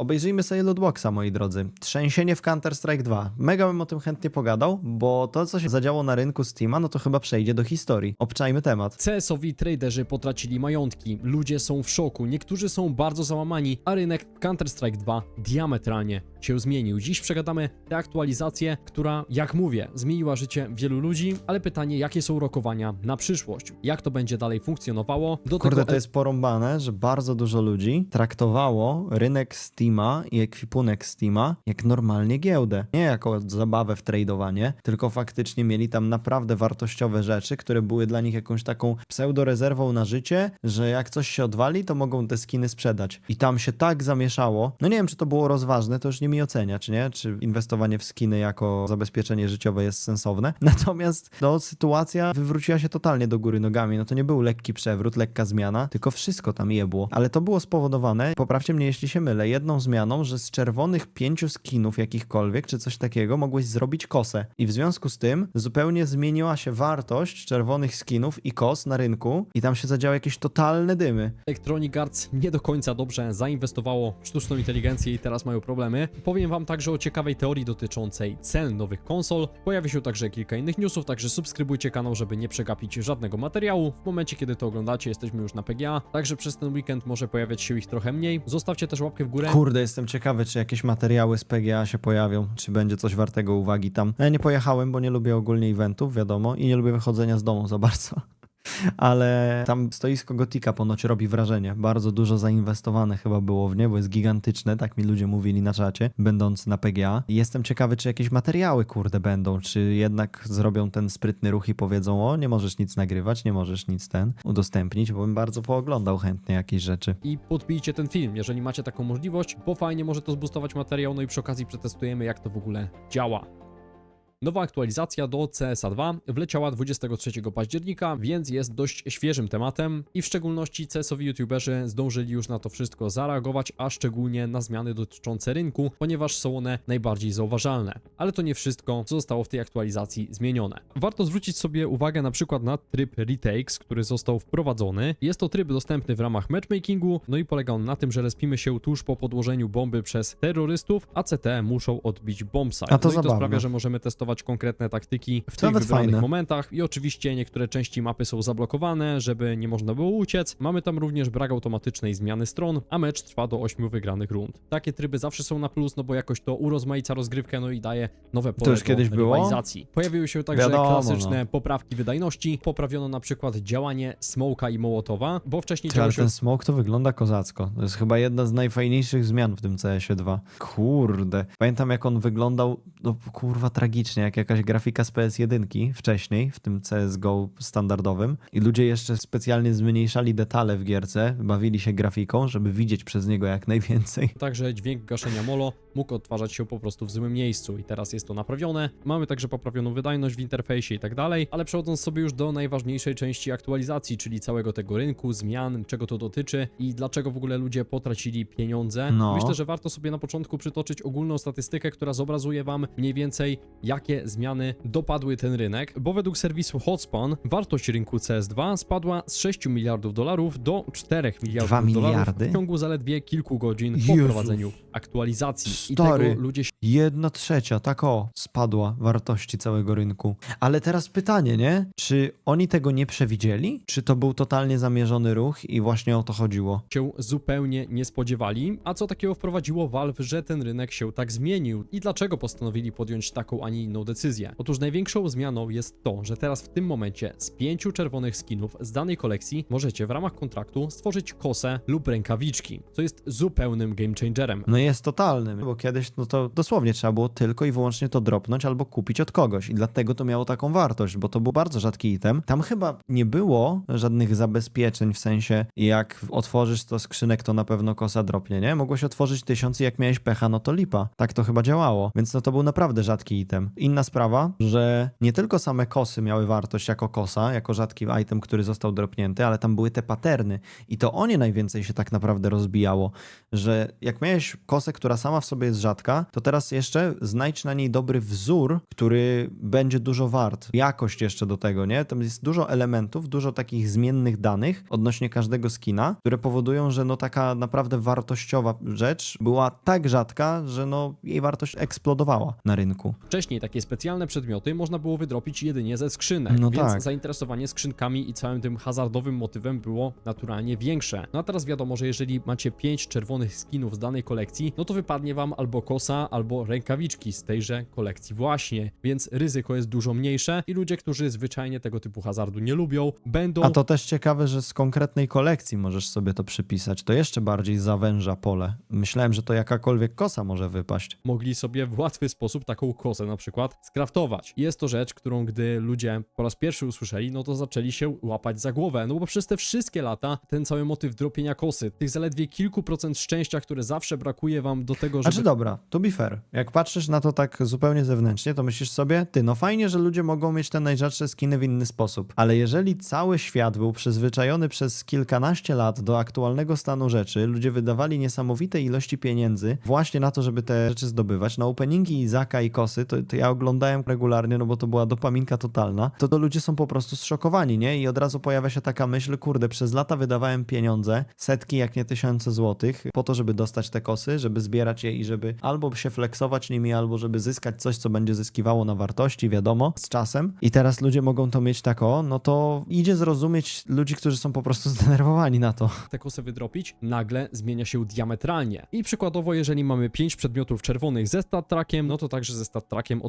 Obejrzyjmy sobie lootboxa, moi drodzy. Trzęsienie w Counter-Strike 2. Mega bym o tym chętnie pogadał, bo to, co się zadziało na rynku Steama, no to chyba przejdzie do historii. Obczajmy temat. CS-owi traderzy potracili majątki, ludzie są w szoku, niektórzy są bardzo załamani, a rynek Counter-Strike 2 diametralnie się zmienił. Dziś przegadamy tę aktualizację, która, jak mówię, zmieniła życie wielu ludzi, ale pytanie, jakie są rokowania na przyszłość? Jak to będzie dalej funkcjonowało? Do Kurde, tego to jest porąbane, że bardzo dużo ludzi traktowało rynek Steama i ekwipunek Steama jak normalnie giełdę. Nie jako zabawę w tradowanie, tylko faktycznie mieli tam naprawdę wartościowe rzeczy, które były dla nich jakąś taką pseudorezerwą na życie, że jak coś się odwali, to mogą te skiny sprzedać. I tam się tak zamieszało. No nie wiem, czy to było rozważne, to już nie mi ocenia, czy nie? Czy inwestowanie w skiny jako zabezpieczenie życiowe jest sensowne. Natomiast no, sytuacja wywróciła się totalnie do góry nogami. No to nie był lekki przewrót, lekka zmiana, tylko wszystko tam jebło. Ale to było spowodowane, poprawcie mnie jeśli się mylę, jedną zmianą, że z czerwonych pięciu skinów jakichkolwiek, czy coś takiego, mogłeś zrobić kosę. I w związku z tym zupełnie zmieniła się wartość czerwonych skinów i kos na rynku i tam się zadziały jakieś totalne dymy. Electronic Arts nie do końca dobrze zainwestowało w sztuczną inteligencję i teraz mają problemy. Powiem wam także o ciekawej teorii dotyczącej cen nowych konsol. Pojawi się także kilka innych newsów, także subskrybujcie kanał, żeby nie przegapić żadnego materiału. W momencie, kiedy to oglądacie, jesteśmy już na PGA, także przez ten weekend może pojawiać się ich trochę mniej. Zostawcie też łapkę w górę. Kurde, jestem ciekawy, czy jakieś materiały z PGA się pojawią, czy będzie coś wartego uwagi tam. No Ja nie pojechałem, bo nie lubię ogólnie eventów, wiadomo, i nie lubię wychodzenia z domu za bardzo. Ale tam stoisko Gotika ponoć robi wrażenie. Bardzo dużo zainwestowane chyba było w nie, bo jest gigantyczne, tak mi ludzie mówili na czacie, będący na PGA. Jestem ciekawy, czy jakieś materiały, kurde, będą, czy jednak zrobią ten sprytny ruch i powiedzą, o, nie możesz nic nagrywać, nie możesz nic ten udostępnić, bo bym bardzo pooglądał chętnie jakieś rzeczy. i podbijcie ten film, jeżeli macie taką możliwość, bo fajnie może to zboostować materiał, no i przy okazji przetestujemy, jak to w ogóle działa. Nowa aktualizacja do CSA 2 wleciała 23 października, więc jest dość świeżym tematem i w szczególności CS-owi youtuberzy zdążyli już na to wszystko zareagować, a szczególnie na zmiany dotyczące rynku, ponieważ są one najbardziej zauważalne. Ale to nie wszystko, co zostało w tej aktualizacji zmienione. Warto zwrócić sobie uwagę na przykład na tryb retakes, który został wprowadzony. Jest to tryb dostępny w ramach matchmakingu, no i polega on na tym, że respimy się tuż po podłożeniu bomby przez terrorystów, a CT muszą odbić bombsite. A to no i to sprawia, że możemy testować konkretne taktyki w To tych wybranych fajne. momentach i oczywiście niektóre części mapy są zablokowane, żeby nie można było uciec. Mamy tam również brak automatycznej zmiany stron, a mecz trwa do 8 wygranych rund. Takie tryby zawsze są na plus, no bo jakoś to urozmaica rozgrywkę, no i daje nowe pole już do kiedyś było? rywalizacji. Pojawiły się także Wiadomo, klasyczne no. poprawki wydajności. Poprawiono na przykład działanie smoka i mołotowa, bo wcześniej Ty, ale się ten smok to wygląda kozacko. To jest chyba jedna z najfajniejszych zmian w tym CS-ie 2. Kurde. Pamiętam jak on wyglądał, no kurwa tragicznie, jak jakaś grafika z PS1 wcześniej, w tym CSGO standardowym. I ludzie jeszcze specjalnie zmniejszali detale w gierce, bawili się grafiką, żeby widzieć przez niego jak najwięcej. Także dźwięk gaszenia molo mógł odtwarzać się po prostu w złym miejscu i teraz jest to naprawione. Mamy także poprawioną wydajność w interfejsie i tak dalej, ale przechodząc sobie już do najważniejszej części aktualizacji, czyli całego tego rynku, zmian, czego to dotyczy i dlaczego w ogóle ludzie potracili pieniądze. No. Myślę, że warto sobie na początku przytoczyć ogólną statystykę, która zobrazuje wam mniej więcej jakie zmiany dopadły ten rynek, bo według serwisu Hotspot wartość rynku CS2 spadła z 6 miliardów dolarów do 4 miliardów dolarów w ciągu zaledwie kilku godzin po Jezus. wprowadzeniu aktualizacji. I Stary. tego ludzie się Jedna trzecia, tak o, spadła wartości całego rynku. Ale teraz pytanie, nie? Czy oni tego nie przewidzieli? Czy to był totalnie zamierzony ruch i właśnie o to chodziło? się zupełnie nie spodziewali. A co takiego wprowadziło Valve, że ten rynek się tak zmienił? I dlaczego postanowili podjąć taką, a nie inną decyzję? Otóż największą zmianą jest to, że teraz w tym momencie z pięciu czerwonych skinów z danej kolekcji możecie w ramach kontraktu stworzyć kosę lub rękawiczki, co jest zupełnym game changerem. No jest totalnym, bo kiedyś no to dosłownie trzeba było tylko i wyłącznie to dropnąć albo kupić od kogoś i dlatego to miało taką wartość, bo to był bardzo rzadki item. Tam chyba nie było żadnych zabezpieczeń w sensie jak otworzysz to skrzynek, to na pewno kosa dropnie, nie? Mogłeś otworzyć tysiąc i jak miałeś pecha, no to lipa. Tak to chyba działało, więc no to był naprawdę rzadki item. I inna sprawa, że nie tylko same kosy miały wartość jako kosa, jako rzadki item, który został dropnięty, ale tam były te paterny i to o nie najwięcej się tak naprawdę rozbijało, że jak miałeś kosę, która sama w sobie jest rzadka, to teraz jeszcze znajdź na niej dobry wzór, który będzie dużo wart. Jakość jeszcze do tego, nie? Tam jest dużo elementów, dużo takich zmiennych danych odnośnie każdego skina, które powodują, że no taka naprawdę wartościowa rzecz była tak rzadka, że no jej wartość eksplodowała na rynku. Wcześniej takie specjalne przedmioty można było wydropić jedynie ze skrzynek, No więc tak. zainteresowanie skrzynkami i całym tym hazardowym motywem było naturalnie większe. No a teraz wiadomo, że jeżeli macie 5 czerwonych skinów z danej kolekcji, no to wypadnie wam albo kosa, albo rękawiczki z tejże kolekcji właśnie, więc ryzyko jest dużo mniejsze i ludzie, którzy zwyczajnie tego typu hazardu nie lubią, będą A to też ciekawe, że z konkretnej kolekcji możesz sobie to przypisać. To jeszcze bardziej zawęża pole. Myślałem, że to jakakolwiek kosa może wypaść. mogli sobie w łatwy sposób taką kosę na przykład skraftować. Jest to rzecz, którą gdy ludzie po raz pierwszy usłyszeli, no to zaczęli się łapać za głowę, no bo przez te wszystkie lata ten cały motyw dropienia kosy, tych zaledwie kilku procent szczęścia, które zawsze brakuje wam do tego, żeby... Znaczy dobra, to be fair. Jak patrzysz na to tak zupełnie zewnętrznie, to myślisz sobie, ty, no fajnie, że ludzie mogą mieć te najrzadsze skiny w inny sposób, ale jeżeli cały świat był przyzwyczajony przez kilkanaście lat do aktualnego stanu rzeczy, ludzie wydawali niesamowite ilości pieniędzy właśnie na to, żeby te rzeczy zdobywać, na openingi Izaka i Kosy, to, to ja oglądałem regularnie, no bo to była dopaminka totalna, to, to ludzie są po prostu zszokowani, nie? I od razu pojawia się taka myśl, kurde, przez lata wydawałem pieniądze, setki, jak nie tysiące złotych, po to, żeby dostać te kosy, żeby zbierać je i żeby albo się flexować nimi, albo żeby zyskać coś, co będzie zyskiwało na wartości, wiadomo, z czasem. I teraz ludzie mogą to mieć tak o, no to idzie zrozumieć ludzi, którzy są po prostu zdenerwowani na to. tę kosę wydropić, nagle zmienia się diametralnie. I przykładowo, jeżeli mamy 5 przedmiotów czerwonych ze stat trackiem, no to także ze stat trackiem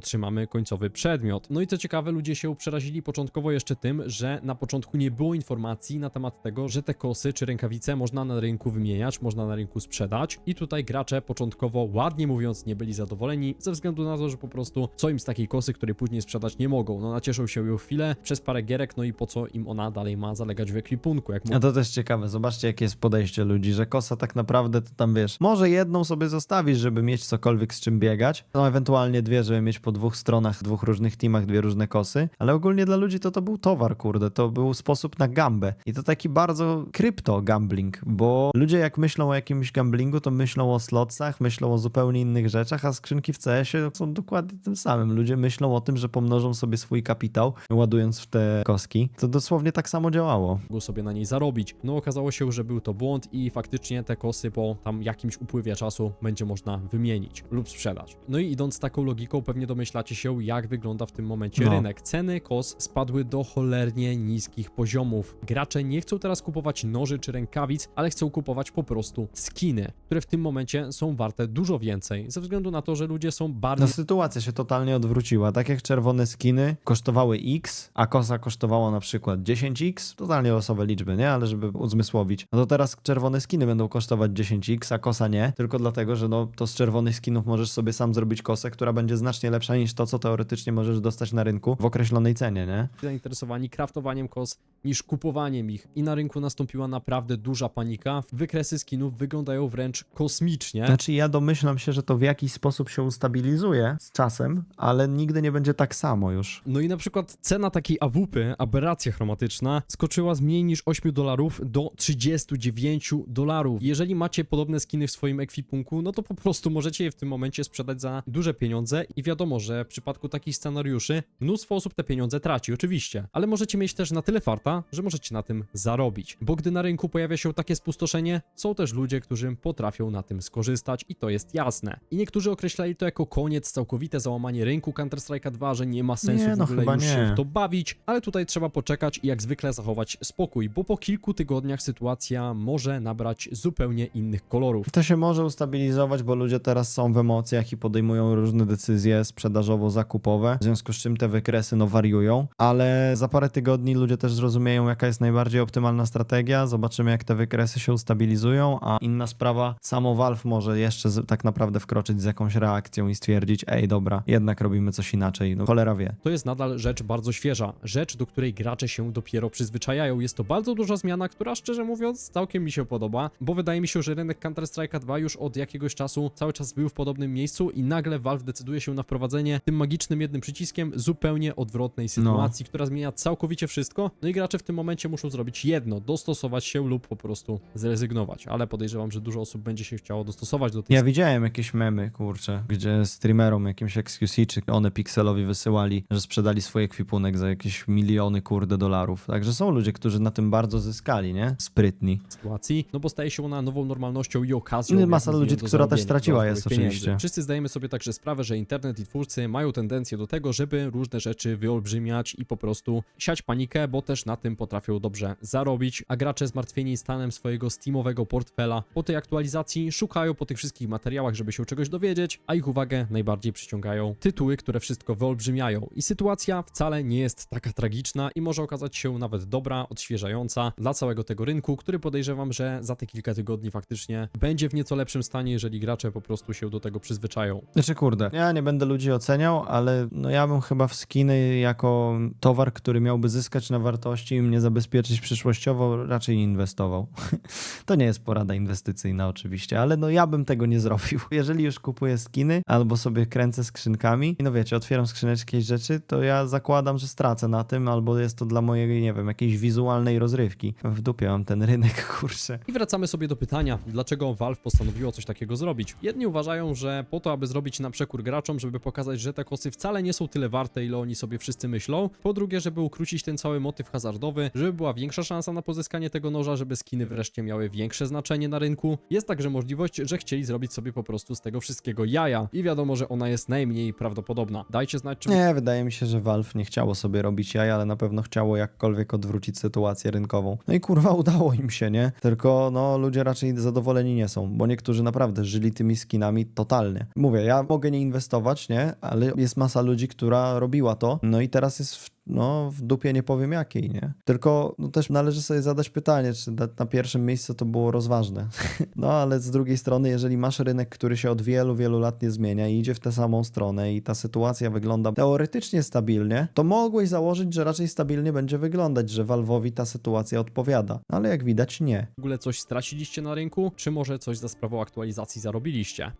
końcowy przedmiot. No i co ciekawe, ludzie się przerazili początkowo jeszcze tym, że na początku nie było informacji na temat tego, że te kosy czy rękawice można na rynku wymieniać, można na rynku sprzedać. I tutaj gracze początkowo, ładnie mówiąc, nie byli zadowoleni ze względu na to, że po prostu co im z takiej kosy, której później sprzedać nie mogą. No nacieszą się ją chwilę przez parę gierek, no i po co im ona dalej ma zalegać w ekwipunku, jak A to też ciekawe, zobaczcie jakie jest podejście ludzi, że kosa tak naprawdę to tam wiesz, może jedną sobie zostawisz, żeby mieć cokolwiek z czym biegać, no ewentualnie dwie, żeby mieć po dwóch stronach, dwóch różnych teamach dwie różne kosy, ale ogólnie dla ludzi to to był towar, kurde, to był sposób na gambę i to taki bardzo krypto gambling, bo ludzie jak myślą o jakimś gamblingu, to myślą o slotsach, myślą o zupełnie innych rzeczach, a skrzynki w CS-ie są dokładnie tym samym. Ludzie myślą o tym, że pomnożą sobie swój kapitał, ładując w te koski. To dosłownie tak samo działało. mógł sobie na niej zarobić. No okazało się, że był to błąd i faktycznie te kosy po tam jakimś upływie czasu będzie można wymienić lub sprzedać. No i idąc taką logiką, pewnie domyślacie się, jak wygląda w tym momencie No. rynek. Ceny kos spadły do cholernie niskich poziomów. Gracze nie chcą teraz kupować noży czy rękawic, ale chcą kupować po prostu skiny, które w tym momencie są warte dużo więcej, ze względu na to, że ludzie są No bardziej sytuacja się totalnie odwróciła. Tak jak czerwone skiny kosztowały X, a kosa kosztowała na przykład 10X, totalnie losowe liczby, nie? Ale żeby uzmysłowić. No to teraz czerwone skiny będą kosztować 10X, a kosa nie, tylko dlatego, że no to z czerwonych skinów możesz sobie sam zrobić kosę, która będzie znacznie lepsza niż to, co teoretycznie możesz dostać na rynku w określonej cenie, nie? zainteresowani craftowaniem kos niż kupowaniem ich. I na rynku nastąpiła naprawdę duża panika. Wykresy skinów wyglądają wręcz kosmicznie. Znaczy ja domyślam się, że to w jakiś sposób się ustabilizuje z czasem, ale nigdy nie będzie tak samo już. No i na przykład cena takiej AWP, aberracja chromatyczna, skoczyła z mniej niż 8 dolarów do 39 dolarów. Jeżeli macie podobne skiny w swoim ekwipunku, no to po prostu możecie je w tym momencie sprzedać za duże pieniądze i wiadomo, że w przypadku takich scenariuszy mnóstwo osób te pieniądze traci, oczywiście, ale możecie mieć też na tyle farta, że możecie na tym zarobić. Bo gdy na rynku pojawia się takie spustoszenie, są też ludzie, którzy potrafią na tym skorzystać i to jest jasne. I niektórzy określali to jako koniec, całkowite załamanie rynku Counter-Strike'a 2, że nie ma sensu Nie, no w ogóle chyba już się nie. w to bawić, ale tutaj trzeba poczekać i jak zwykle zachować spokój, bo po kilku tygodniach sytuacja może nabrać zupełnie innych kolorów. To się może ustabilizować, bo ludzie teraz są w emocjach i podejmują różne decyzje sprzedażowo-zakupowe, w związku z czym te wykresy no wariują, ale za parę tygodni ludzie też zrozumieją, jaka jest najbardziej optymalna strategia, zobaczymy jak te wykresy się ustabilizują, a inna sprawa, samo Valve może jeszcze tak naprawdę wkroczyć z jakąś reakcją i stwierdzić, ej dobra, jednak robimy coś inaczej, no cholera wie. To jest nadal rzecz bardzo świeża, rzecz, do której gracze się dopiero przyzwyczajają. Jest to bardzo duża zmiana, która szczerze mówiąc całkiem mi się podoba, bo wydaje mi się, że rynek Counter-Strike'a 2 już od jakiegoś czasu cały czas był w podobnym miejscu i nagle Valve decyduje się na wprowadzenie tym magicznym jednym przyciskiem zupełnie odwrotnej sytuacji, która zmienia całkowicie wszystko. No i gracze w tym momencie muszą zrobić jedno, dostosować się lub po prostu zrezygnować. Ale podejrzewam, że dużo osób będzie się chciało dostosować do tej Ja widziałem jakieś memy, kurczę, gdzie streamerom jakimś XQC czy one Pixelowi wysyłali, że sprzedali swój ekwipunek za jakieś miliony, kurde, dolarów. Także są ludzie, którzy na tym bardzo zyskali, nie? Sprytni. sytuacji, no bo staje się ona nową normalnością i okazją. No, masa ludzi, która też straciła jest oczywiście. Wszyscy zdajemy sobie także sprawę, że internet i twórcy mają tendencję do tego, żeby różne rzeczy wyolbrzymiać i po prostu siać panikę, bo też na tym potrafią dobrze zarobić, a gracze zmartwieni stanem swojego steamowego portfela po tej aktualizacji szukają po tych wszystkich materiałach, żeby się czegoś dowiedzieć, a ich uwagę najbardziej przyciągają tytuły, które wszystko wyolbrzymiają. I sytuacja wcale nie jest taka tragiczna i może okazać się nawet dobra, odświeżająca dla całego tego rynku, który podejrzewam, że za te kilka tygodni faktycznie będzie w nieco lepszym stanie, jeżeli gracze po prostu się do tego przyzwyczają. Znaczy, kurde, ja nie będę ludzi oceniał, ale no ja bym chyba w skiny jako towar, który miałby zyskać na wartości i mnie zabezpieczyć przyszłościowo, raczej nie inwestował. to nie jest porada inwestycyjna oczywiście, ale no ja bym tego nie zrobił. Jeżeli już kupuję skiny albo sobie kręcę skrzynkami, no wiecie, otwieram skrzyneczki jakieś rzeczy, to ja zakładam, że stracę na tym, albo jest to dla mojej, nie wiem, jakiejś wizualnej rozrywki. W dupie mam ten rynek, kurczę. I wracamy sobie do pytania, dlaczego Valve postanowiło coś takiego zrobić. Jedni uważają, że po to, aby zrobić na przekór graczom, żeby pokazać, że te kosy wcale nie są tyle warte, ile oni sobie wszyscy myślą. Po drugie, żeby ukrócić ten cały motyw hazardowy, żeby była większa szansa na pozyskanie tego noża, żeby skiny wreszcie miały większe znaczenie na rynku. Jest także możliwość, że chcieli zrobić sobie po prostu z tego wszystkiego jaja. I wiadomo, że ona jest najmniej prawdopodobna. Dajcie znać, czy Nie, wydaje mi się, że Valve nie chciało sobie robić jaja, ale na pewno chciało jakkolwiek odwrócić sytuację rynkową. No i kurwa, udało im się, nie? Tylko no, ludzie raczej zadowoleni nie są, bo niektórzy naprawdę żyli tymi skinami totalnie. Mówię, ja mogę nie inwestować, nie? Ale jest masa ludzi, która robiła to, no i teraz jest w no, w dupie nie powiem jakiej, nie? Tylko no, też należy sobie zadać pytanie, czy na, pierwszym miejscu to było rozważne. no, ale z drugiej strony, jeżeli masz rynek, który się od wielu, wielu lat nie zmienia i idzie w tę samą stronę i ta sytuacja wygląda teoretycznie stabilnie, to mogłeś założyć, że raczej stabilnie będzie wyglądać, że Valve'owi ta sytuacja odpowiada. Ale jak widać, nie. w ogóle coś straciliście na rynku, czy może coś za sprawą aktualizacji zarobiliście.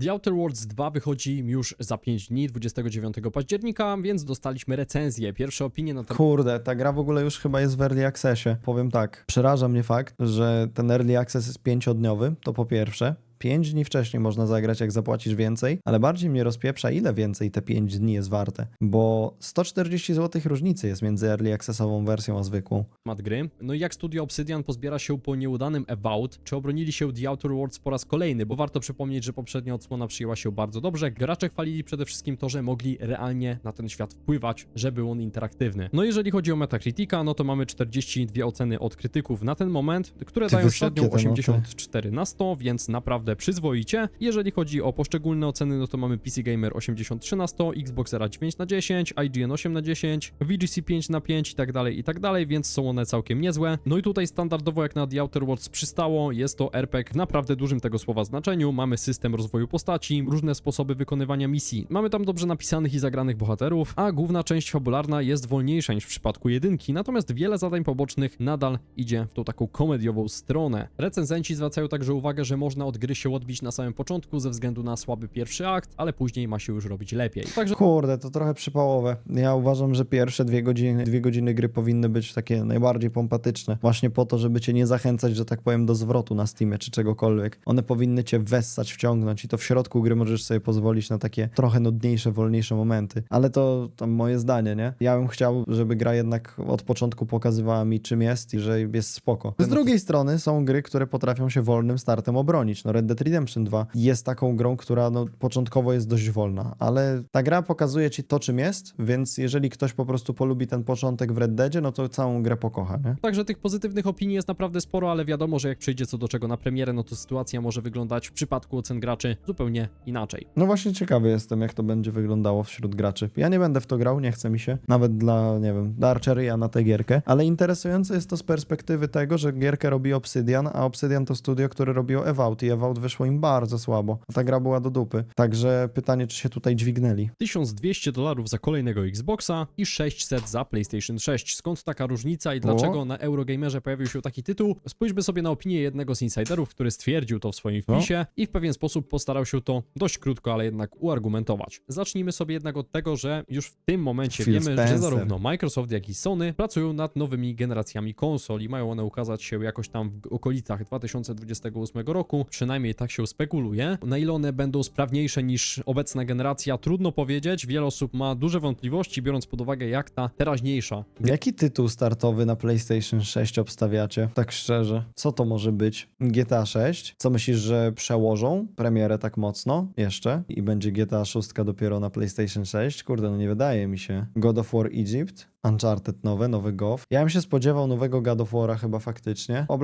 The Outer Worlds 2 wychodzi już za 5 dni, 29 października, więc dostaliśmy recenzję. Pierwsze opinie na temat Kurde, ta gra w ogóle już chyba jest w Early Accessie. Powiem tak, przeraża mnie fakt, że ten Early Access jest pięciodniowy, to po pierwsze. Pięć dni wcześniej można zagrać, jak zapłacisz więcej, ale bardziej mnie rozpieprza, ile więcej te 5 dni jest warte. Bo 140 zł różnicy jest między Early Accessową wersją a zwykłą. gry. No i jak studio Obsidian pozbiera się po nieudanym About, czy obronili się The Outer Worlds po raz kolejny, bo warto przypomnieć, że poprzednia odsłona przyjęła się bardzo dobrze. Gracze chwalili przede wszystkim to, że mogli realnie na ten świat wpływać, że był on interaktywny. No jeżeli chodzi o Metacritica, no to mamy 42 oceny od krytyków na ten moment, które Ty dają średnią te noty. 84 na 100, więc naprawdę przyzwoicie. Jeżeli chodzi o poszczególne oceny, no to mamy PC Gamer 83 na 100, Xboxera 9 na 10, IGN 8 na 10, VGC 5 na 5 i tak dalej, i tak dalej, więc są one całkiem niezłe. No i tutaj standardowo jak na The Outer Worlds przystało, jest to RPG w naprawdę dużym tego słowa znaczeniu, mamy system rozwoju postaci, różne sposoby wykonywania misji, mamy tam dobrze napisanych i zagranych bohaterów, a główna część fabularna jest wolniejsza niż w przypadku jedynki, natomiast wiele zadań pobocznych nadal idzie w tą taką komediową stronę. Recenzenci zwracają także uwagę, że można od gry się odbić na samym początku ze względu na słaby pierwszy akt, ale później ma się już robić lepiej. Także Kurde, to trochę przypałowe. Ja uważam, że pierwsze dwie godziny, dwie godziny gry powinny być takie najbardziej pompatyczne. Właśnie po to, żeby cię nie zachęcać, że tak powiem, do zwrotu na Steamie czy czegokolwiek. One powinny cię wessać, wciągnąć i to w środku gry możesz sobie pozwolić na takie trochę nudniejsze, wolniejsze momenty. Ale to tam moje zdanie, nie? Ja bym chciał, żeby gra jednak od początku pokazywała mi czym jest i że jest spoko. Z drugiej strony są gry, które potrafią się wolnym startem obronić. No Red Dead Redemption 2 jest taką grą, która no, początkowo jest dość wolna, ale ta gra pokazuje ci to, czym jest, więc jeżeli ktoś po prostu polubi ten początek w Red Deadzie, no to całą grę pokocha, nie? Także tych pozytywnych opinii jest naprawdę sporo, ale wiadomo, że jak przyjdzie co do czego na premierę, no to sytuacja może wyglądać w przypadku ocen graczy zupełnie inaczej. No właśnie ciekawy jestem, jak to będzie wyglądało wśród graczy. Ja nie będę w to grał, nie chce mi się. Nawet dla, nie wiem, dla Archery'a na tę gierkę. Ale interesujące jest to z perspektywy tego, że gierkę robi Obsidian, a Obsidian to studio, które robiło Evault i Evault Cloud wyszło im bardzo słabo. A ta gra była do dupy. Także pytanie, czy się tutaj dźwignęli. 1200 dolarów za kolejnego Xboxa i 600 za PlayStation 6. Skąd taka różnica i dlaczego na Eurogamerze pojawił się taki tytuł? Spójrzmy sobie na opinię jednego z insiderów, który stwierdził to w swoim No. wpisie i w pewien sposób postarał się to dość krótko, ale jednak uargumentować. Zacznijmy sobie jednak od tego, że już w tym momencie Phil wiemy, że Spencer. zarówno Microsoft, jak i Sony pracują nad nowymi generacjami konsol i mają one ukazać się jakoś tam w okolicach 2028 roku. Przynajmniej tak się spekuluje. Na ile one będą sprawniejsze niż obecna generacja, trudno powiedzieć. Wiele osób ma duże wątpliwości, biorąc pod uwagę, jak ta teraźniejsza Jaki tytuł startowy na PlayStation 6 obstawiacie? Tak szczerze. Co to może być? GTA 6? Co myślisz, że przełożą premierę tak mocno jeszcze i będzie GTA 6 dopiero na PlayStation 6? Kurde, no nie wydaje mi się. God of War Egypt? Uncharted nowe, nowy GOW. Ja bym się spodziewał nowego God of War'a chyba faktycznie. O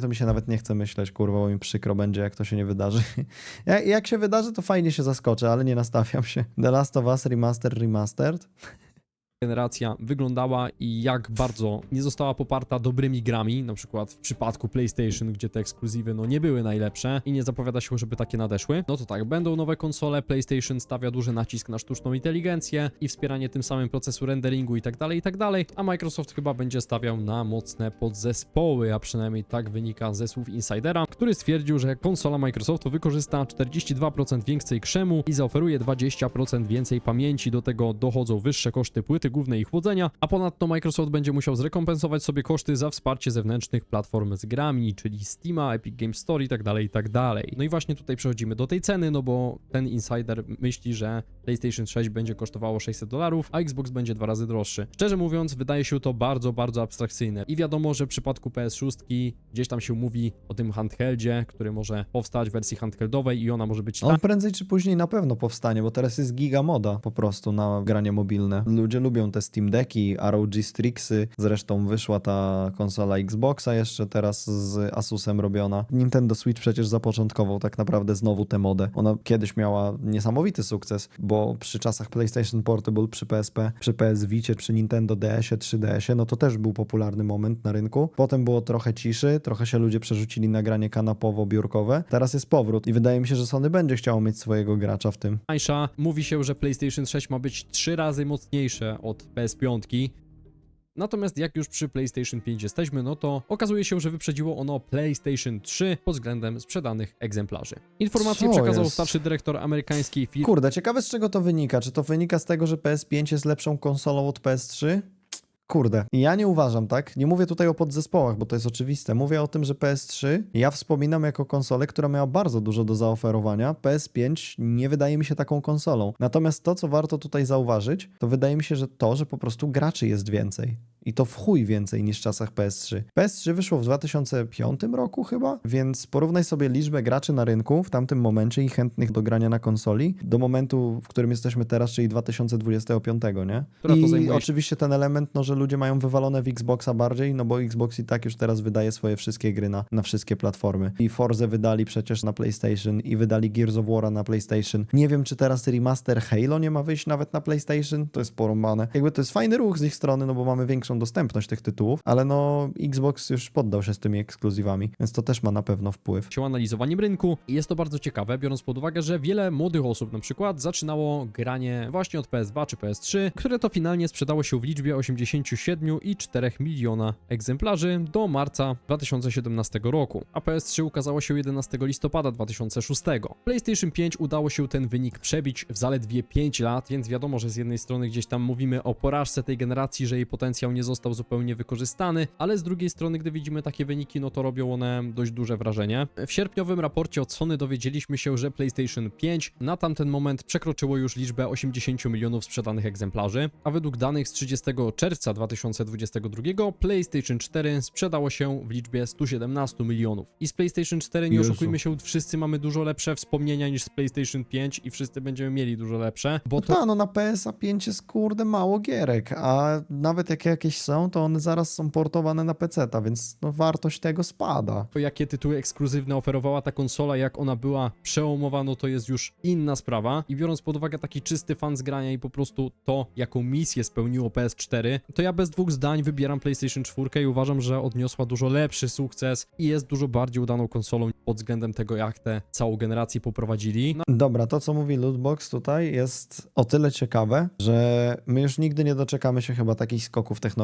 to mi się nawet nie chce myśleć, kurwa, bo mi przykro będzie, jak to się nie wydarzy. jak, jak się wydarzy, to fajnie się zaskoczę, ale nie nastawiam się. The Last of Us Remaster Remastered? Generacja wyglądała i jak bardzo nie została poparta dobrymi grami, na przykład w przypadku PlayStation, gdzie te ekskluzywy no nie były najlepsze i nie zapowiada się, żeby takie nadeszły, no to tak, będą nowe konsole, PlayStation stawia duży nacisk na sztuczną inteligencję i wspieranie tym samym procesu renderingu i tak dalej, i tak dalej, a Microsoft chyba będzie stawiał na mocne podzespoły, a przynajmniej tak wynika ze słów insidera, który stwierdził, że konsola Microsoftu wykorzysta 42% więcej krzemu i zaoferuje 20% więcej pamięci, do tego dochodzą wyższe koszty płyty głównej i chłodzenia, a ponadto Microsoft będzie musiał zrekompensować sobie koszty za wsparcie zewnętrznych platform z grami, czyli Steama, Epic Games Store i tak dalej, i tak dalej. No i właśnie tutaj przechodzimy do tej ceny, no bo ten insider myśli, że PlayStation 6 będzie kosztowało 600 dolarów, a Xbox będzie dwa razy droższy. Szczerze mówiąc, wydaje się to bardzo, bardzo abstrakcyjne. I wiadomo, że w przypadku PS6 gdzieś tam się mówi o tym handheldzie, który może powstać w wersji handheldowej i ona może być On prędzej czy później na pewno powstanie, bo teraz jest giga moda po prostu na granie mobilne. Ludzie lubią te Steam Decki, ROG Strixy, zresztą wyszła ta konsola Xboxa jeszcze teraz z Asusem robiona. Nintendo Switch przecież zapoczątkował tak naprawdę znowu tę modę. Ona kiedyś miała niesamowity sukces, bo przy czasach PlayStation Portable, przy PSP, przy PS Vicie, przy Nintendo DS-ie, 3DS-ie, no to też był popularny moment na rynku. Potem było trochę ciszy, trochę się ludzie przerzucili na granie kanapowo-biurkowe. Teraz jest powrót i wydaje mi się, że Sony będzie chciało mieć swojego gracza w tym. tańsza. Mówi się, że PlayStation 6 ma być 3 razy mocniejsze od PS5. Natomiast jak już przy PlayStation 5 jesteśmy, no to okazuje się, że wyprzedziło ono PlayStation 3 pod względem sprzedanych egzemplarzy. Informację Co przekazał jest? starszy dyrektor amerykańskiej firmy Kurde, ciekawe z czego to wynika. Czy to wynika z tego, że PS5 jest lepszą konsolą od PS3? Kurde, ja nie uważam, tak? Nie mówię tutaj o podzespołach, bo to jest oczywiste. Mówię o tym, że PS3 ja wspominam jako konsolę, która miała bardzo dużo do zaoferowania. PS5 nie wydaje mi się taką konsolą. Natomiast to, co warto tutaj zauważyć, to wydaje mi się, że to, że po prostu graczy jest więcej. I to w chuj więcej niż w czasach PS3. PS3 wyszło w 2005 roku chyba, więc porównaj sobie liczbę graczy na rynku w tamtym momencie i chętnych do grania na konsoli do momentu, w którym jesteśmy teraz, czyli 2025, nie? Która I oczywiście ten element, no, że ludzie mają wywalone w Xboxa bardziej, no bo Xbox i tak już teraz wydaje swoje wszystkie gry na, na wszystkie platformy. I Forze wydali przecież na PlayStation i wydali Gears of War na PlayStation. Nie wiem, czy teraz remaster Halo nie ma wyjść nawet na PlayStation, to jest porąbane. Jakby to jest fajny ruch z ich strony, no bo mamy większą dostępność tych tytułów, ale no Xbox już poddał się z tymi ekskluzywami, więc to też ma na pewno wpływ. się analizowaniem rynku i jest to bardzo ciekawe, biorąc pod uwagę, że wiele młodych osób na przykład zaczynało granie właśnie od PS2 czy PS3, które to finalnie sprzedało się w liczbie 87,4 miliona egzemplarzy do marca 2017 roku, a PS3 ukazało się 11 listopada 2006. PlayStation 5 udało się ten wynik przebić w zaledwie 5 lat, więc wiadomo, że z jednej strony gdzieś tam mówimy o porażce tej generacji, że jej potencjał nie został zupełnie wykorzystany, ale z drugiej strony, gdy widzimy takie wyniki, no to robią one dość duże wrażenie. W sierpniowym raporcie od Sony dowiedzieliśmy się, że PlayStation 5 na tamten moment przekroczyło już liczbę 80 milionów sprzedanych egzemplarzy, a według danych z 30 czerwca 2022 PlayStation 4 sprzedało się w liczbie 117 milionów. I z PlayStation 4 nie Jezu. oszukujmy się, wszyscy mamy dużo lepsze wspomnienia niż z PlayStation 5 i wszyscy będziemy mieli dużo lepsze, bo No to tak, no na PSA 5 jest kurde mało gierek, a nawet jak jakieś są, to one zaraz są portowane na PC, więc no, wartość tego spada. To jakie tytuły ekskluzywne oferowała ta konsola, jak ona była przełomowa, no to jest już inna sprawa. I biorąc pod uwagę taki czysty fan z grania i po prostu to, jaką misję spełniło PS4, to ja bez dwóch zdań wybieram PlayStation 4 i uważam, że odniosła dużo lepszy sukces i jest dużo bardziej udaną konsolą pod względem tego, jak tę całą generację poprowadzili. No, Dobra, to co mówi Lootbox tutaj jest o tyle ciekawe, że my już nigdy nie doczekamy się chyba takich skoków technologicznych.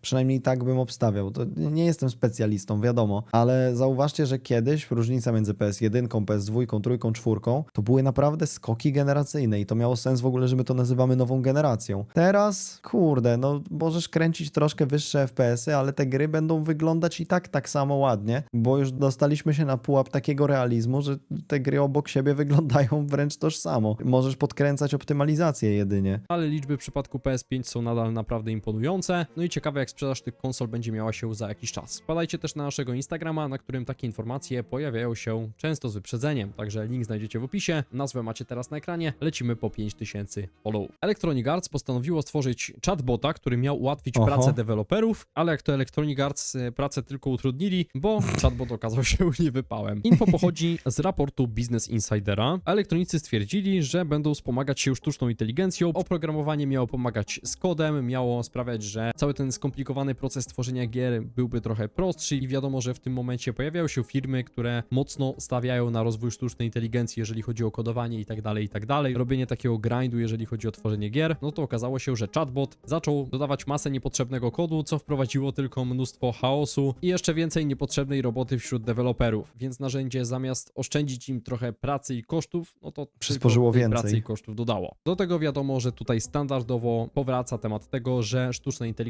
Przynajmniej tak bym obstawiał. To nie jestem specjalistą, wiadomo, ale zauważcie, że kiedyś różnica między PS1, PS2, trójką, czwórką to były naprawdę skoki generacyjne i to miało sens w ogóle, że my to nazywamy nową generacją. Teraz, kurde, no możesz kręcić troszkę wyższe FPS-y, ale te gry będą wyglądać i tak tak samo ładnie, bo już dostaliśmy się na pułap takiego realizmu, że te gry obok siebie wyglądają wręcz tożsamo. Możesz podkręcać optymalizację jedynie. ale liczby w przypadku PS5 są nadal naprawdę imponujące. No i ciekawe, jak sprzedaż tych konsol będzie miała się za jakiś czas. Wpadajcie też na naszego Instagrama, na którym takie informacje pojawiają się często z wyprzedzeniem, także link znajdziecie w opisie. Nazwę macie teraz na ekranie. Lecimy po 5000 follow. Electronic Arts postanowiło stworzyć chatbota, który miał ułatwić pracę deweloperów, ale jak to Electronic Arts e, pracę tylko utrudnili, bo chatbot okazał się niewypałem. Info pochodzi z raportu Business Insidera. Elektronicy stwierdzili, że będą wspomagać się sztuczną inteligencją. Oprogramowanie miało pomagać z kodem, miało sprawiać, że cały ten skomplikowany proces tworzenia gier byłby trochę prostszy i wiadomo, że w tym momencie pojawiają się firmy, które mocno stawiają na rozwój sztucznej inteligencji, jeżeli chodzi o kodowanie i tak dalej, i tak dalej. Robienie takiego grindu, jeżeli chodzi o tworzenie gier, no to okazało się, że chatbot zaczął dodawać masę niepotrzebnego kodu, co wprowadziło tylko mnóstwo chaosu i jeszcze więcej niepotrzebnej roboty wśród deweloperów. Więc narzędzie zamiast oszczędzić im trochę pracy i kosztów, no to Przysporzyło więcej. pracy i kosztów dodało. Do tego wiadomo, że tutaj standardowo powraca temat tego, że sztuczna inteligencja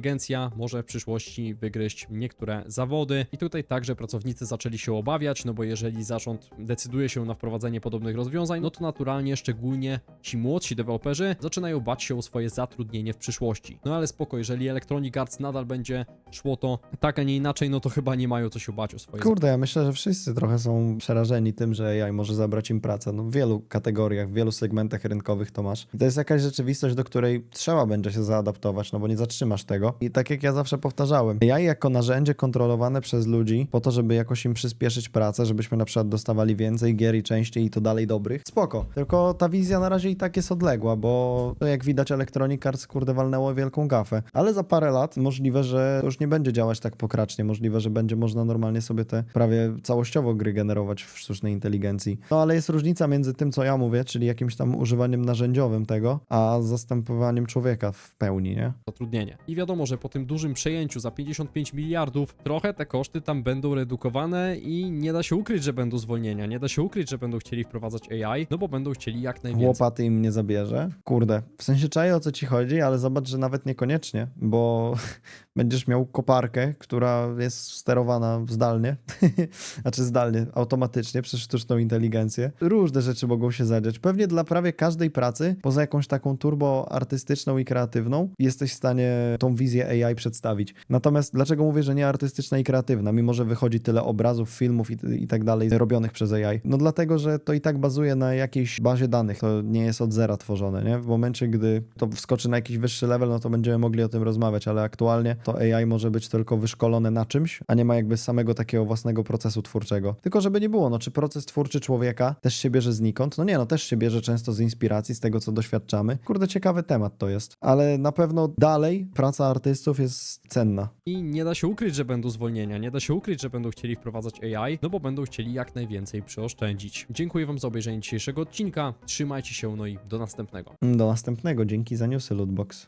może w przyszłości wygryźć niektóre zawody i tutaj także pracownicy zaczęli się obawiać, no bo jeżeli zarząd decyduje się na wprowadzenie podobnych rozwiązań, no to naturalnie szczególnie ci młodsi deweloperzy zaczynają bać się o swoje zatrudnienie w przyszłości. No ale spoko, jeżeli Electronic Arts nadal będzie szło to tak, a nie inaczej, no to chyba nie mają co się bać o swoje Kurde, ja myślę, że wszyscy trochę są przerażeni tym, że AI może zabrać im pracę. No, w wielu kategoriach, w wielu segmentach rynkowych to masz. I to jest jakaś rzeczywistość, do której trzeba będzie się zaadaptować, no bo nie zatrzymasz tego. I tak jak ja zawsze powtarzałem, AI jako narzędzie kontrolowane przez ludzi, po to, żeby jakoś im przyspieszyć pracę, żebyśmy na przykład dostawali więcej gier i częściej i to dalej dobrych. Spoko. Tylko ta wizja na razie i tak jest odległa, bo jak widać Electronic Arts kurde walnęło wielką gafę. Ale za parę lat możliwe, że już nie będzie działać tak pokracznie. Możliwe, że będzie można normalnie sobie te prawie całościowo gry generować w sztucznej inteligencji. No ale jest różnica między tym, co ja mówię, czyli jakimś tam używaniem narzędziowym tego, a zastępowaniem człowieka w pełni, nie? zatrudnienie. I wiadomo, że po tym dużym przejęciu za 55 miliardów trochę te koszty tam będą redukowane i nie da się ukryć, że będą zwolnienia, nie da się ukryć, że będą chcieli wprowadzać AI, no bo będą chcieli jak najwięcej. Łopaty im nie zabierze. Kurde, w sensie czaję o co ci chodzi, ale zobacz, że nawet niekoniecznie, bo będziesz miał koparkę, która jest sterowana zdalnie, znaczy zdalnie, automatycznie przez sztuczną inteligencję. Różne rzeczy mogą się zadziać. Pewnie dla prawie każdej pracy, poza jakąś taką turbo artystyczną i kreatywną, jesteś w stanie tą wizję AI przedstawić. Natomiast dlaczego mówię, że nie artystyczna i kreatywna, mimo że wychodzi tyle obrazów, filmów i, i tak dalej robionych przez AI? No dlatego, że to i tak bazuje na jakiejś bazie danych. To nie jest od zera tworzone, nie? W momencie, gdy to wskoczy na jakiś wyższy level, no to będziemy mogli o tym rozmawiać, ale aktualnie to AI może być tylko wyszkolone na czymś, a nie ma jakby samego takiego własnego procesu twórczego. Tylko żeby nie było, no czy proces twórczy człowieka też się bierze znikąd? No nie, no też się bierze często z inspiracji, z tego, co doświadczamy. Kurde, ciekawy temat to jest. Ale na pewno dalej praca artystów jest cenna. I nie da się ukryć, że będą zwolnienia, nie da się ukryć, że będą chcieli wprowadzać AI, no bo będą chcieli jak najwięcej przeoszczędzić. Dziękuję wam za obejrzenie dzisiejszego odcinka, trzymajcie się, no i do następnego. Do następnego. Dzięki za newsy, Lootbox.